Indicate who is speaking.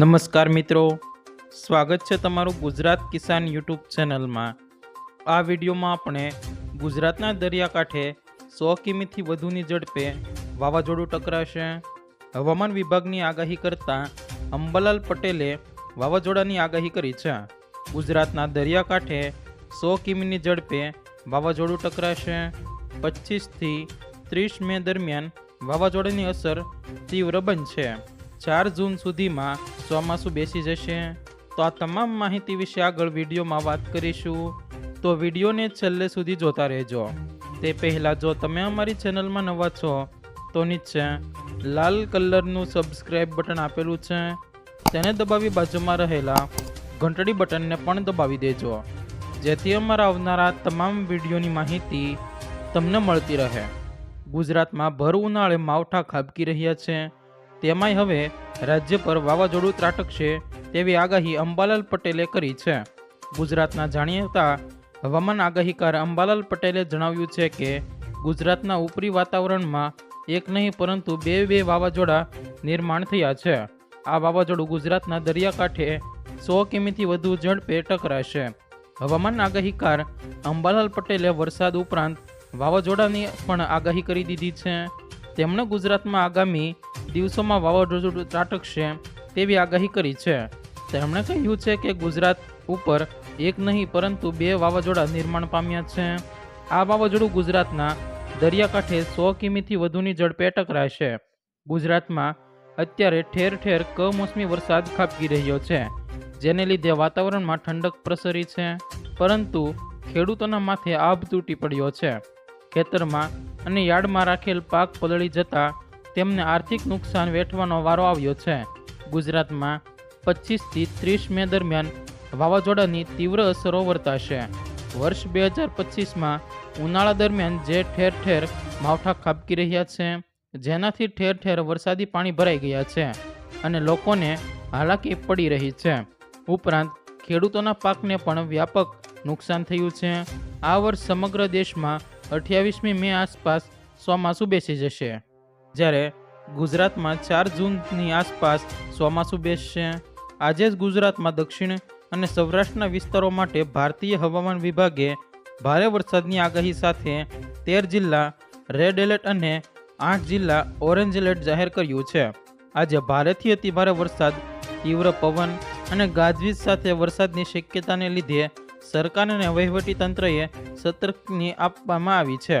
Speaker 1: નમસ્કાર મિત્રો. સ્વાગત છે તમારું ગુજરાત કિસાન યુટ્યુબ ચેનલમાં. આ વિડીયોમાં આપણે ગુજરાતના દરિયાકાંઠે સો કિમીથી વધુની ઝડપે વાવાઝોડું ટકરાશે. હવામાન વિભાગની આગાહી કરતાં અંબાલાલ પટેલે વાવાઝોડાની આગાહી કરી છે. ગુજરાતના દરિયાકાંઠે સો કિમીની ઝડપે વાવાઝોડું ટકરાશે. પચીસથી ત્રીસ મે દરમિયાન વાવાઝોડાની અસર તીવ્ર બનશે. ચાર જૂન સુધીમાં ચોમાસું બેસી જશે. તો આ તમામ માહિતી વિશે આગળ વિડીયોમાં વાત કરીશું. તો વિડીયોને છેલ્લે સુધી જોતા રહેજો. તે પહેલાં જો તમે અમારી ચેનલમાં નવા છો, તો નીચે લાલ કલરનું સબસ્ક્રાઇબ બટન આપેલું છે. તેને દબાવી બાજુમાં રહેલા ઘંટડી બટનને પણ દબાવી દેજો. જેથી અમારા આવનારા તમામ વિડીયોની માહિતી તમને મળતી રહે. ગુજરાતમાં ભર ઉનાળે માવઠા ખાબકી રહ્યા છે. તેમાંય હવે રાજ્ય પર વાવાઝોડું ત્રાટકશે તેવી આગાહી અંબાલાલ પટેલે કરી છે. ગુજરાતના જાણીતા હવામાન આગાહીકાર અંબાલાલ પટેલે જણાવ્યું છે કે, ગુજરાતના ઉપરી વાતાવરણમાં એક નહીં પરંતુ બે બે વાવાઝોડા નિર્માણ થયા છે. આ વાવાઝોડું ગુજરાતના દરિયાકાંઠે સો કિમીથી વધુ ઝડપે ટકરાશે. હવામાન આગાહીકાર અંબાલાલ પટેલે વરસાદ ઉપરાંત વાવાઝોડાની પણ આગાહી કરી દીધી છે. તેમણે ગુજરાતમાં આગામી દિવસોમાં વાવાઝોડું ત્રાટકશે તેવી આગાહી કરી છે. તેમણે કહ્યું છે કે ગુજરાત ઉપર એક નહીં, પરંતુ બે વાવાઝોડા નિર્માણ પામ્યા છે. આ વાવાઝોડું ગુજરાતના દરિયાકાંઠે સો કિમીથી વધુની ઝડપે ટકરાશે. ગુજરાતમાં અત્યારે ઠેર ઠેર કમોસમી વરસાદ ખાબકી રહ્યો છે, જેને લીધે વાતાવરણમાં ઠંડક પ્રસરી છે, પરંતુ ખેડૂતોના માથે આભ તૂટી પડ્યો છે. ખેતરમાં અને યાર્ડમાં રાખેલ પાક પલળી જતા તેમને આર્થિક નુકસાન વેઠવાનો વારો આવ્યો છે. ગુજરાતમાં પચીસથી ત્રીસ મે દરમિયાન વાવાઝોડાની તીવ્ર અસરો વર્તાશે. વર્ષ બે હજાર પચીસમાં ઉનાળા દરમિયાન જે ઠેર ઠેર માવઠા ખાબકી રહ્યા છે, જેનાથી ઠેર ઠેર વરસાદી પાણી ભરાઈ ગયા છે અને લોકોને હાલાકી પડી રહી છે. ઉપરાંત ખેડૂતોના પાકને પણ વ્યાપક નુકસાન થયું છે. આ વર્ષ સમગ્ર દેશમાં અઠ્યાવીસમી મે આસપાસ ચોમાસું બેસી જશે. જ્યારે ગુજરાતમાં ચાર જૂનની આસપાસ ચોમાસું બેસશે. આજે જ ગુજરાતમાં દક્ષિણ અને સૌરાષ્ટ્રના વિસ્તારો માટે ભારતીય હવામાન વિભાગે ભારે વરસાદની આગાહી સાથે તેર જિલ્લા, રેડ એલર્ટ અને આઠ જિલ્લા ઓરેન્જ એલર્ટ જાહેર કર્યું છે. આજે ભારેથી અતિભારે વરસાદ, તીવ્ર પવન અને ગાજવીજ સાથે વરસાદની શક્યતાને લીધે સરકાર અને વહીવટી તંત્રએ સતર્કની આપવામાં આવી છે.